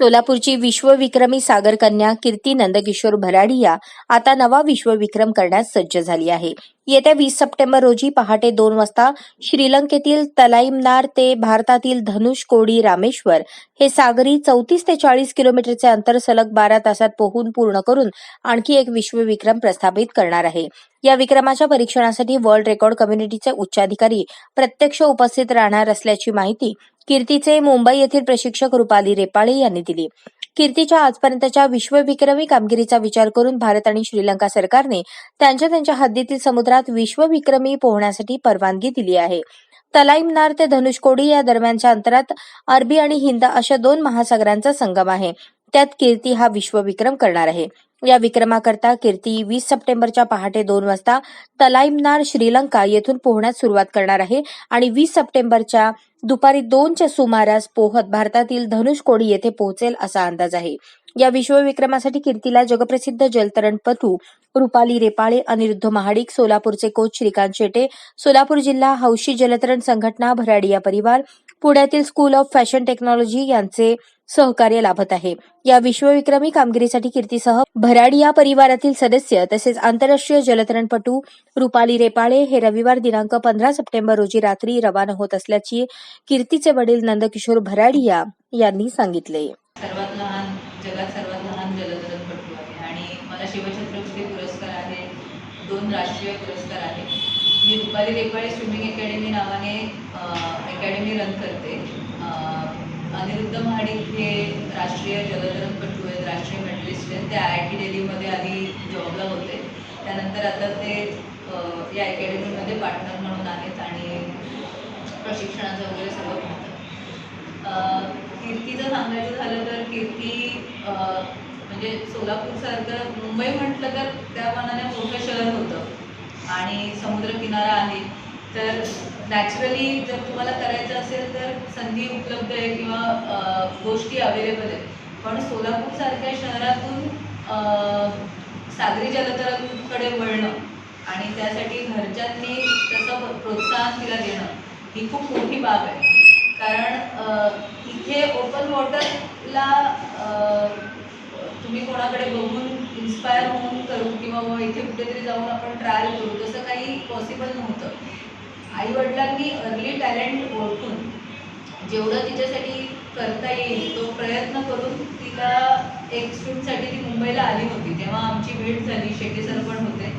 सोलापूरची विश्वविक्रमी सागर कन्या कीर्ती नंदकिशोर भराडिया आता नवा विश्वविक्रम करण्यास सज्ज झाली आहे. येत्या वीस सप्टेंबर रोजी पहाटे दोन वाजता श्रीलंकेतील तलाईमनार ते भारतातील धनुष कोडी रामेश्वर हे सागरी चौतीस ते चाळीस किलोमीटरचे अंतर सलग बारा तासात पोहून पूर्ण करून आणखी एक विश्वविक्रम प्रस्थापित करणार आहे. या विक्रमाच्या परीक्षणासाठी वर्ल्ड रेकॉर्ड कम्युनिटीचे उच्चाधिकारी प्रत्यक्ष उपस्थित राहणार असल्याची माहिती कीर्तीचे मुंबई येथील प्रशिक्षक रुपाली रेपाळे यांनी दिली. कीर्तीच्या आजपर्यंतच्या विश्वविक्रमी कामगिरीचा विचार करून भारत आणि श्रीलंका सरकारने त्यांच्या त्यांच्या हद्दीतील समुद्रात विश्वविक्रमी पोहण्यासाठी परवानगी दिली आहे. तलाईमनार ते धनुषकोडी या दरम्यानच्या अंतरात अरबी आणि हिंद अशा दोन महासागरांचा संगम आहे. त्यात कीर्ती हा विश्वविक्रम करणार आहे. या विक्रमाकरता कीर्ती वीस सप्टेंबरच्या पहाटे दोन वाजता तलाईमनार श्रीलंका येथून पोहण्यास सुरुवात करणार आहे. आणि वीस सप्टेंबरच्या दुपारी दोनच्या सुमारास पोहत भारतातील धनुषकोडी येथे पोहोचेल असा अंदाज आहे. या विश्वविक्रमासाठी कीर्तीला जगप्रसिद्ध जलतरणपटू रुपाली रेपाळे अनिरुद्ध महाडिक सोलापूरचे कोच श्रीकांत शेटे सोलापूर जिल्हा हौशी जलतरण संघटना भराडिया परिवार पुण्यातील स्कूल ऑफ फॅशन टेक्नॉलॉजी यांचे सहकार्य लाभत आहे. या विश्वविक्रमी कामगिरीसाठी कीर्तीसह भराड या परिवारातील सदस्य तसेच आंतरराष्ट्रीय जलतरणपटू रुपाली रेपाळे हे रविवार दिनांक पंधरा सप्टेंबर रोजी रात्री रवाना होत असल्याची कीर्तीचे वडील नंदकिशोर भराडिया यांनी सांगितले. सर्वात लहान जगात सर्वात लहान जलतरणपटू आहे आणि मला शिवछत्रपती पुरस्कार आहे? दोन राष्ट्रीय पुरस्कार आहे. मी रुपाली रेपाळे स्विमिंग अकॅडमी नावाने अकॅडमी रन करते. अनिरुद्ध महाडिक हे राष्ट्रीय जलतरणपटू आहेत राष्ट्रीय मेडलिस्ट आहेत. ते आय आय टी डेलीमध्ये आधी जॉबला होते. त्यानंतर आता ते या अकॅडमीमध्ये पार्टनर म्हणून आहेत आणि प्रशिक्षणाचं वगैरे सगळं पाहतात. कीर्तीचं सांगायचं झालं तर कीर्ती म्हणजे सोलापूरसारखं मुंबई म्हटलं तर त्या मानाने मोठं शहर होतं. आणि समुद्रकिनारा आहे. तर नॅचरली जर तुम्हाला करायचं असेल तर संधी उपलब्ध आहे किंवा गोष्टी अवेलेबल आहेत. पण सोलापूरसारख्या शहरातून सागरी जलतरांकडे वळणं आणि त्यासाठी घरच्यांनी तसं प्रोत्साहन तिला देणं ही खूप मोठी बाब आहे. कारण इथे ओपन वॉटरला तुम्ही कोणाकडे बघून इन्स्पायर होऊन करू किंवा इथे कुठेतरी जाऊन आपण ट्रायल करू तसं काही पॉसिबल नव्हतं. आईवडिलांनी अर्ली टॅलेंट ओळखून जेवढं तिच्यासाठी करता येईल तो प्रयत्न करून तिला एक स्विमसाठी ती मुंबईला आली होती. तेव्हा आमची भेट झाली शेट्टी सर पण होते.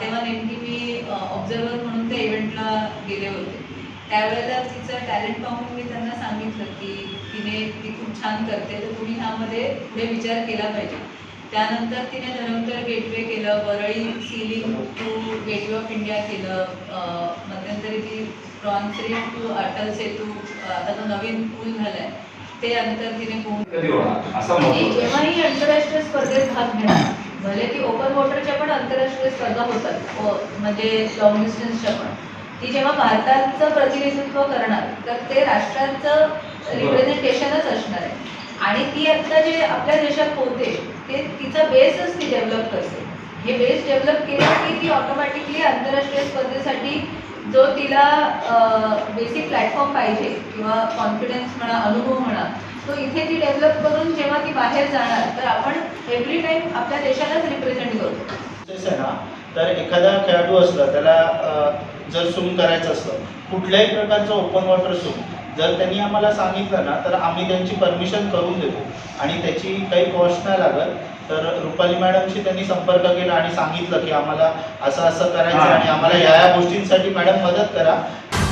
तेव्हा नेमकी मी ऑब्झर्वर म्हणून त्या इव्हेंटला गेले होते. त्यावेळेला तिचं टॅलेंट पाहून मी त्यांना सांगितलं की तिने ती खूप छान करते तर तुम्ही ह्यामध्ये पुढे विचार केला पाहिजे. त्यानंतर तिने धरमतर गेटवे केलं Worli sea link to gateway of India केलं अं, मध्यंतरी ती प्रॉन्स टू अटल सेतू आता जो नवीन पूल झालाय ते अंतर तिने ती जेव्हाही आंतरराष्ट्रीय स्पर्धेत भाग घेणार भले ती ओपन वॉटरच्या पण आंतरराष्ट्रीय स्पर्धा होतात ओ- म्हणजे लॉंग डिस्टन्सच्या पण. ती जेव्हा भारताचं प्रतिनिधित्व करणार तर ते राष्ट्राचं रिप्रेझेंटेशनच असणार आहे. आणि ती आता जे आपल्या देशात होते ते तिचा बेसच ती डेव्हलप करते. हे बेस डेव्हलप केलं की ती ऑटोमॅटिकली आंतरराष्ट्रीय स्पर्धेसाठी जो तिला बेसिक प्लॅटफॉर्म पाहिजे किंवा कॉन्फिडन्स म्हणा अनुभव म्हणा तो इथे ती डेव्हलप करून जेव्हा ती बाहेर जाणार तर आपण एव्हरी टाइम आपल्या देशालाच रिप्रेझेंट करतो. ना? तर एखादा खेळाडू असला त्याला जर स्विम करायचं असलं कुठल्याही प्रकारचं ओपन वॉटर स्विम जर त्यांनी आम्हाला सांगितलं ना तर आम्ही त्यांची परमिशन करून देतो. आणि त्याची काही कॉस्ट नाही लागत. तर रुपाली मॅडमशी त्यांनी संपर्क केला आणि सांगितलं की आम्हाला असं असं करायचं आणि आम्हाला या या गोष्टींसाठी मॅडम मदत करा.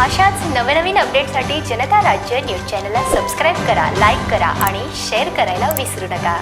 अशाच नवनवीन अपडेटसाठी जनता राज्य न्यूज चॅनलला सबस्क्राईब करा लाईक करा आणि शेअर करायला विसरू नका.